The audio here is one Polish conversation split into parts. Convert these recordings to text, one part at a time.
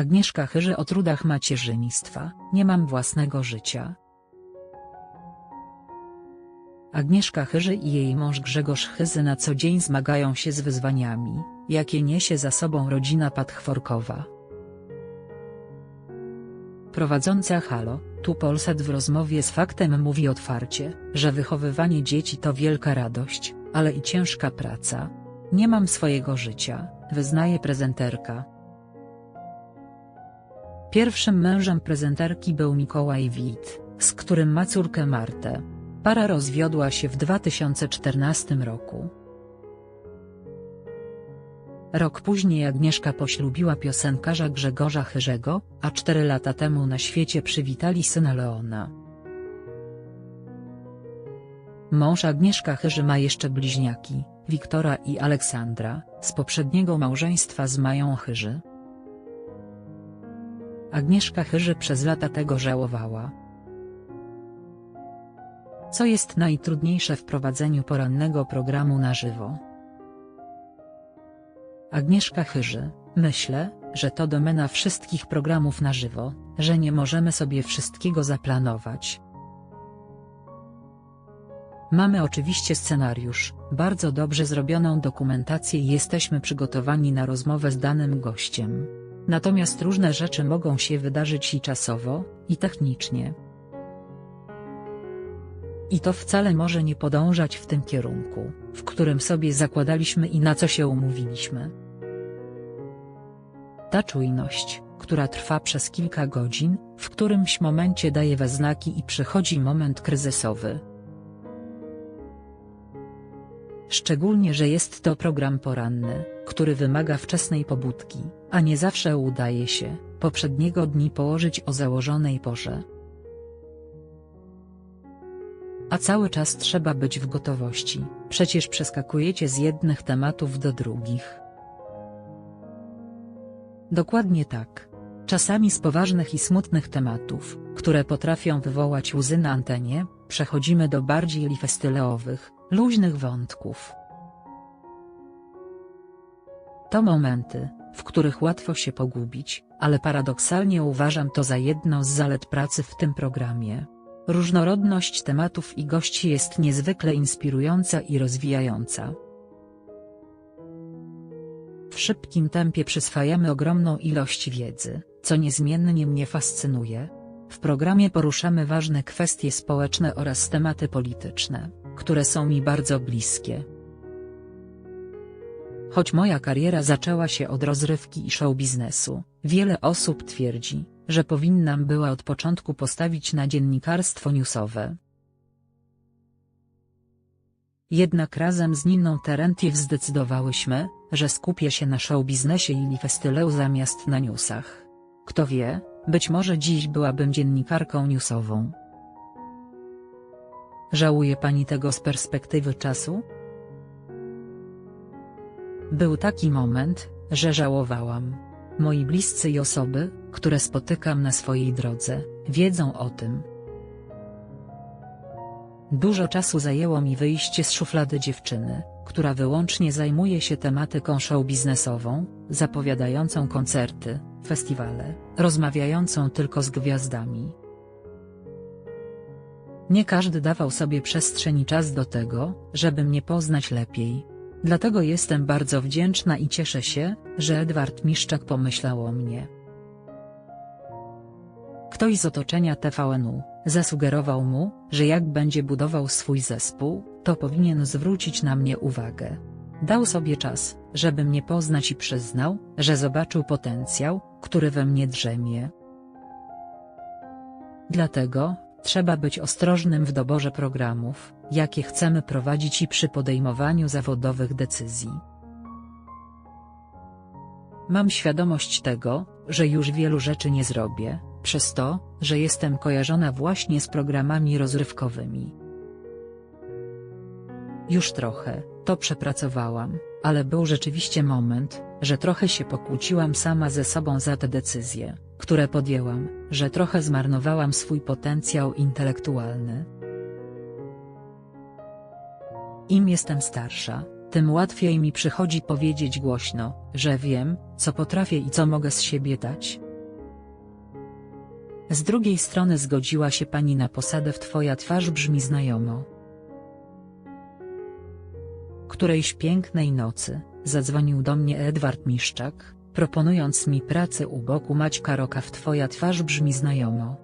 Agnieszka Chyży o trudach macierzyństwa, nie mam własnego życia. Agnieszka Chyży i jej mąż Grzegorz Chyzy na co dzień zmagają się z wyzwaniami, jakie niesie za sobą rodzina Patchworkowa. Prowadząca Halo, tu Polsat w rozmowie z Faktem mówi otwarcie, że wychowywanie dzieci to wielka radość, ale i ciężka praca. Nie mam swojego życia, wyznaje prezenterka. Pierwszym mężem prezenterki był Mikołaj Wit, z którym ma córkę Martę. Para rozwiodła się w 2014 roku. Rok później Agnieszka poślubiła piosenkarza Grzegorza Chyrzego, a cztery lata temu na świecie przywitali syna Leona. Mąż Agnieszka Chyży ma jeszcze bliźniaki, Wiktora i Aleksandra, z poprzedniego małżeństwa z Mają Chyży. Agnieszka Chyży przez lata tego żałowała. Co jest najtrudniejsze w prowadzeniu porannego programu na żywo? Agnieszka Chyży, myślę, że to domena wszystkich programów na żywo, że nie możemy sobie wszystkiego zaplanować. Mamy oczywiście scenariusz, bardzo dobrze zrobioną dokumentację i jesteśmy przygotowani na rozmowę z danym gościem. Natomiast różne rzeczy mogą się wydarzyć i czasowo, i technicznie. I to wcale może nie podążać w tym kierunku, w którym sobie zakładaliśmy i na co się umówiliśmy. Ta czujność, która trwa przez kilka godzin, w którymś momencie daje we znaki i przychodzi moment kryzysowy. Szczególnie, że jest to program poranny, który wymaga wczesnej pobudki, a nie zawsze udaje się, poprzedniego dni położyć o założonej porze. A cały czas trzeba być w gotowości, przecież przeskakujecie z jednych tematów do drugich. Dokładnie tak. Czasami z poważnych i smutnych tematów, które potrafią wywołać łzy na antenie, przechodzimy do bardziej lifestyleowych, luźnych wątków. To momenty, w których łatwo się pogubić, ale paradoksalnie uważam to za jedną z zalet pracy w tym programie. Różnorodność tematów i gości jest niezwykle inspirująca i rozwijająca. W szybkim tempie przyswajamy ogromną ilość wiedzy, co niezmiennie mnie fascynuje. W programie poruszamy ważne kwestie społeczne oraz tematy polityczne, które są mi bardzo bliskie. Choć moja kariera zaczęła się od rozrywki i show biznesu, wiele osób twierdzi, że powinnam była od początku postawić na dziennikarstwo newsowe. Jednak razem z Niną Terentiew zdecydowałyśmy, że skupię się na show biznesie i festyleu zamiast na newsach. Kto wie, być może dziś byłabym dziennikarką newsową. Żałuje pani tego z perspektywy czasu? Był taki moment, że żałowałam. Moi bliscy i osoby, które spotykam na swojej drodze, wiedzą o tym. Dużo czasu zajęło mi wyjście z szuflady dziewczyny, która wyłącznie zajmuje się tematyką show biznesową, zapowiadającą koncerty, festiwale, rozmawiającą tylko z gwiazdami. Nie każdy dawał sobie przestrzeń i czas do tego, żeby mnie poznać lepiej. Dlatego jestem bardzo wdzięczna i cieszę się, że Edward Miszczak pomyślał o mnie. Ktoś z otoczenia TVN-u, zasugerował mu, że jak będzie budował swój zespół, to powinien zwrócić na mnie uwagę. Dał sobie czas, żeby mnie poznać i przyznał, że zobaczył potencjał, który we mnie drzemie. Dlatego, trzeba być ostrożnym w doborze programów, jakie chcemy prowadzić i przy podejmowaniu zawodowych decyzji. Mam świadomość tego, że już wielu rzeczy nie zrobię, przez to, że jestem kojarzona właśnie z programami rozrywkowymi. Już trochę, to przepracowałam, ale był rzeczywiście moment, że trochę się pokłóciłam sama ze sobą za te decyzje, które podjęłam, że trochę zmarnowałam swój potencjał intelektualny. Im jestem starsza, tym łatwiej mi przychodzi powiedzieć głośno, że wiem, co potrafię i co mogę z siebie dać, Z drugiej strony zgodziła się pani na posadę w twoja twarz brzmi znajomo. Którejś pięknej nocy, zadzwonił do mnie Edward Miszczak, proponując mi pracę u boku Maćka Roka w twoja twarz brzmi znajomo.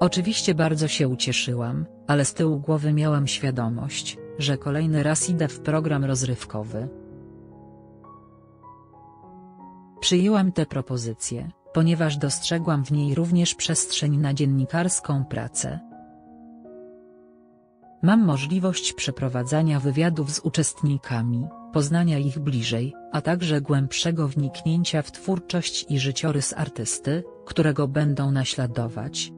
Oczywiście bardzo się ucieszyłam, ale z tyłu głowy miałam świadomość, że kolejny raz idę w program rozrywkowy. Przyjęłam tę propozycję, ponieważ dostrzegłam w niej również przestrzeń na dziennikarską pracę. Mam możliwość przeprowadzania wywiadów z uczestnikami, poznania ich bliżej, a także głębszego wniknięcia w twórczość i życiorys artysty, którego będą naśladować.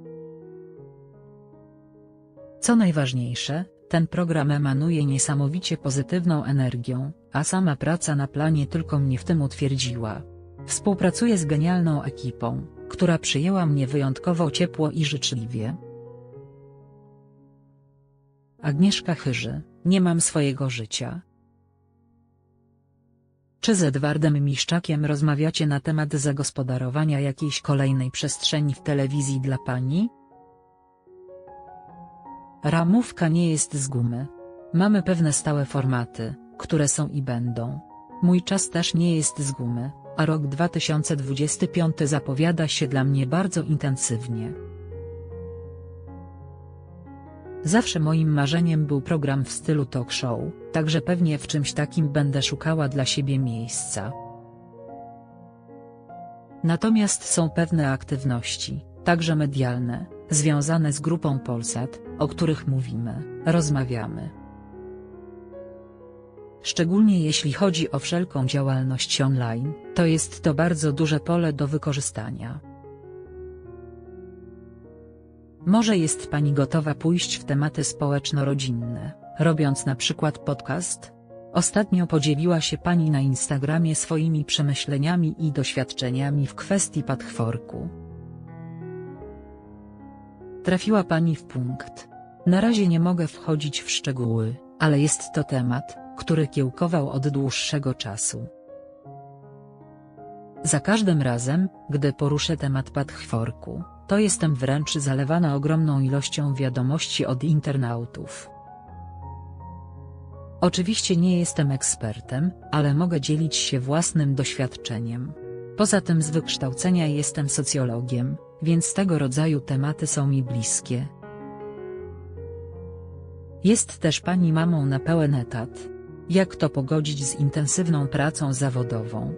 Co najważniejsze, ten program emanuje niesamowicie pozytywną energią, a sama praca na planie tylko mnie w tym utwierdziła. Współpracuję z genialną ekipą, która przyjęła mnie wyjątkowo ciepło i życzliwie. Agnieszka Chyży, nie mam swojego życia. Czy z Edwardem Miszczakiem rozmawiacie na temat zagospodarowania jakiejś kolejnej przestrzeni w telewizji dla pani? Ramówka nie jest z gumy. Mamy pewne stałe formaty, które są i będą. Mój czas też nie jest z gumy, a rok 2025 zapowiada się dla mnie bardzo intensywnie. Zawsze moim marzeniem był program w stylu talk show, także pewnie w czymś takim będę szukała dla siebie miejsca. Natomiast są pewne aktywności, także medialne, związane z grupą Polsat, o których mówimy, rozmawiamy. Szczególnie jeśli chodzi o wszelką działalność online, to jest to bardzo duże pole do wykorzystania. Może jest Pani gotowa pójść w tematy społeczno-rodzinne, robiąc na przykład podcast? Ostatnio podzieliła się Pani na Instagramie swoimi przemyśleniami i doświadczeniami w kwestii patchworku. Trafiła Pani w punkt. Na razie nie mogę wchodzić w szczegóły, ale jest to temat, który kiełkował od dłuższego czasu. Za każdym razem, gdy poruszę temat patchworku, to jestem wręcz zalewana ogromną ilością wiadomości od internautów. Oczywiście nie jestem ekspertem, ale mogę dzielić się własnym doświadczeniem. Poza tym z wykształcenia jestem socjologiem, więc tego rodzaju tematy są mi bliskie. Jest też pani mamą na pełen etat. Jak to pogodzić z intensywną pracą zawodową?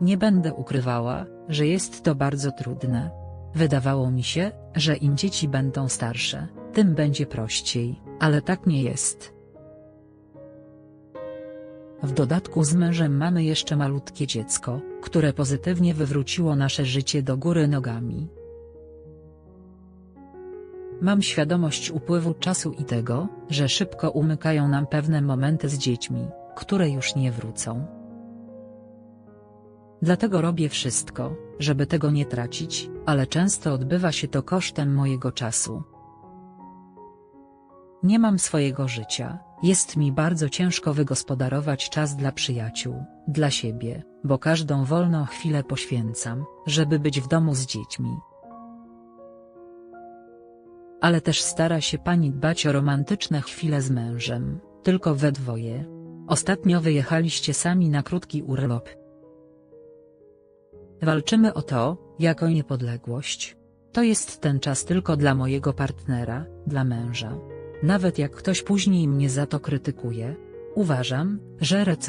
Nie będę ukrywała, że jest to bardzo trudne. Wydawało mi się, że im dzieci będą starsze, tym będzie prościej, ale tak nie jest. W dodatku z mężem mamy jeszcze malutkie dziecko, które pozytywnie wywróciło nasze życie do góry nogami. Mam świadomość upływu czasu i tego, że szybko umykają nam pewne momenty z dziećmi, które już nie wrócą. Dlatego robię wszystko, żeby tego nie tracić, ale często odbywa się to kosztem mojego czasu. Nie mam swojego życia, jest mi bardzo ciężko wygospodarować czas dla przyjaciół, dla siebie, bo każdą wolną chwilę poświęcam, żeby być w domu z dziećmi. Ale też stara się pani dbać o romantyczne chwile z mężem, tylko we dwoje. Ostatnio wyjechaliście sami na krótki urlop. Walczymy o to, jako niepodległość. To jest ten czas tylko dla mojego partnera, dla męża. Nawet jak ktoś później mnie za to krytykuje, uważam, że recenzja